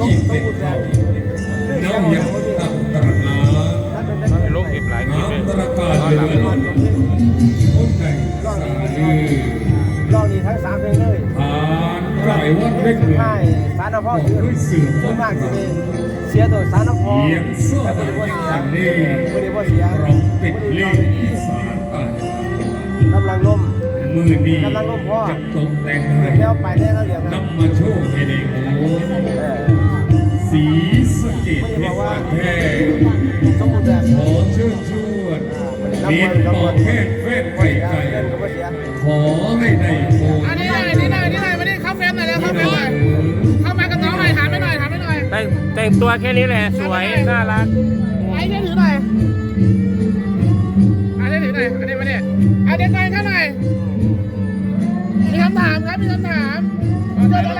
ลูกต้องพูดแบบน้องยังตักตระนาลูกเก็บหลายคลิปเลยน้ำตระกาตอนหลังเดือนคนไก่สาลีรอบนี้ทั้งสามเพลงเลยผ่านไก่วัดเล็กใช่สารนพ่อชื่อด้วยเสือส่วนฟ้ามากจะเป็นเสียตัวสารนพ่อเลี้ยงเสื้อแต่ตัไม่วได้ว่าเสียนี้ไม่ได้ว่าเสียเราปิดเล่นอีสานใต้กำลังล่มมือนี้กำลังลงพ่อจะตกแต่งให้แล้วไปได้แล้วเหลืองนะนำมาโชว์ให้ได้โานแท้สมบูรณ์แบบขอเชิญชวนมิตรต่อแค่เฟสไฟไก่เล่นก็ไม่เสียขอให้ได้โพอันนี้หน่อยนี่หน่อยนี่หน่อยมาดิเข้าเฟรมหน่อยแล้วเข้าเฟรมหน่อยเข้ามากับน้องหน่อยถามไปหน่อยถามไปหน่อยแต่งแต่งตัวแค่นี้แหละสวยน่ารักไอ้เช่ถือหน่อยไอ้เช่ถือหน่อยอันนี้มาดิเอาเด็กหน่อยเข้าหน่มีคำถามครับมีคำถามเกิดอะไร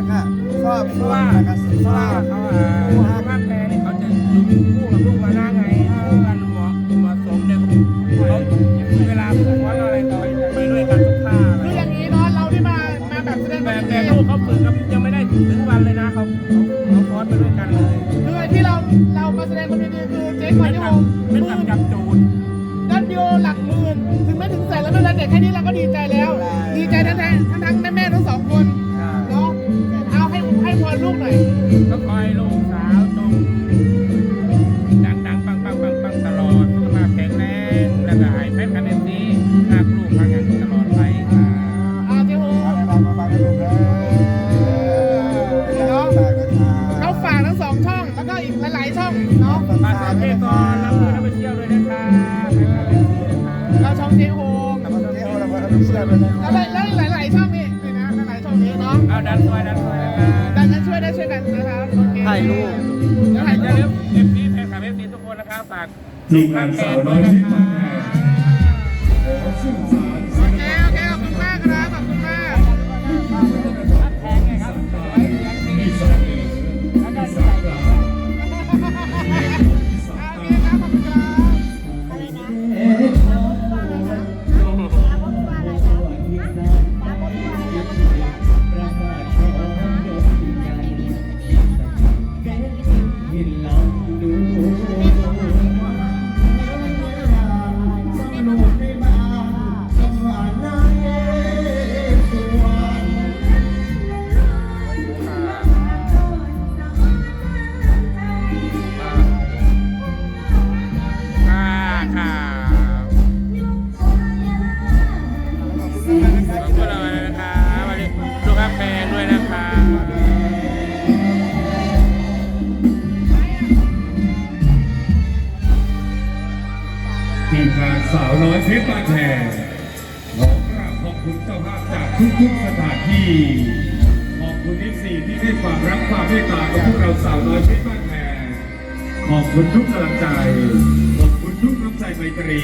ตื่นเต้นนะคะชอบเพชราะอบว่าเพราะอว่าบเขาอ่าภาแปลเนี่ยเขาจะอยู่คู่กับลูกมาหน้าไงกันเหมาะเหมาะสมเนี่ยเขาเวลาฝึกว่าอะไรก็ไปด้วยกันทุกท่าเลคือยอย่างนี้เนาะเราที่มามาแบบแสดงคแต่แต่ลูกเขาฝึกกันยังไม่ได้ถึงวันเลยนะเขาเขาคอร์สไปด้วยกันเลยคือที่เราเรามาแสดงความยินดีคือเจ๊ก่อนที่โฮมไม่มืตัอดจับจูนด้านโยหลักหมื่นถึงไม่ถึงแสนแล้วไม่เป็นไรแต่แค่นี้เราก็ดีใจ หลายๆช่องเนาะมาเซอร์เพก่อนรับมือนักไปเที่ยวด้วยนะครับเราช่องเจ๊โฮมแต่ว่าตอนนี้เราเราเชื่อเลยนะแล้วแล้วหลายๆช่องนี่นี่นะหลายๆช่องนี้เนาะเอาดันตัวยดันตัวนะคะดังนั้นช่วยได้ช่วยกันนะครับโอเคถ่ายรูปแล้วถ่ายอย่ารูลืปเอฟซีแฟนคลับเอฟซีทุกคนนะครับฝากทีมงานสาวน้อยนขอชื่นสารโอเคโอเค ทีมงานสาวน้อยเพชรบานแทนขอกราบขอบคุณเจ้าภาพจากทุกๆสถานที่ ขอบคุณที่สี่ที่ให้ความรักความเมตตากับพวกเราสาวน้อยเพชรบ้านแพงขอบคุณทุกกำลังใจ ขอบคุณทุกน้ำใจไมตรี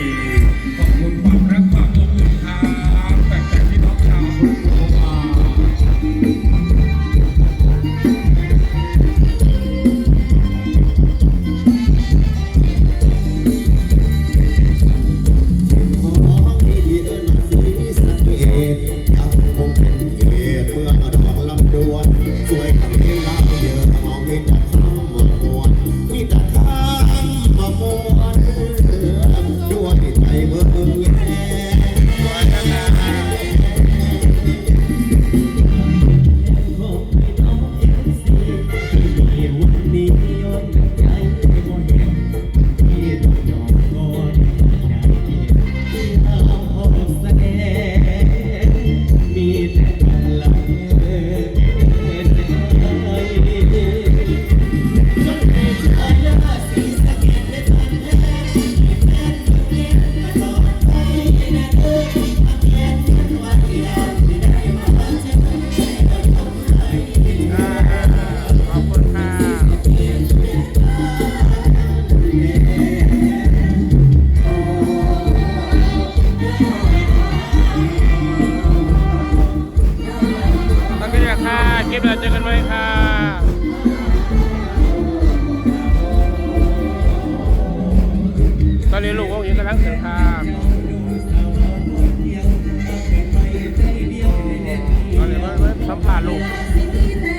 menina.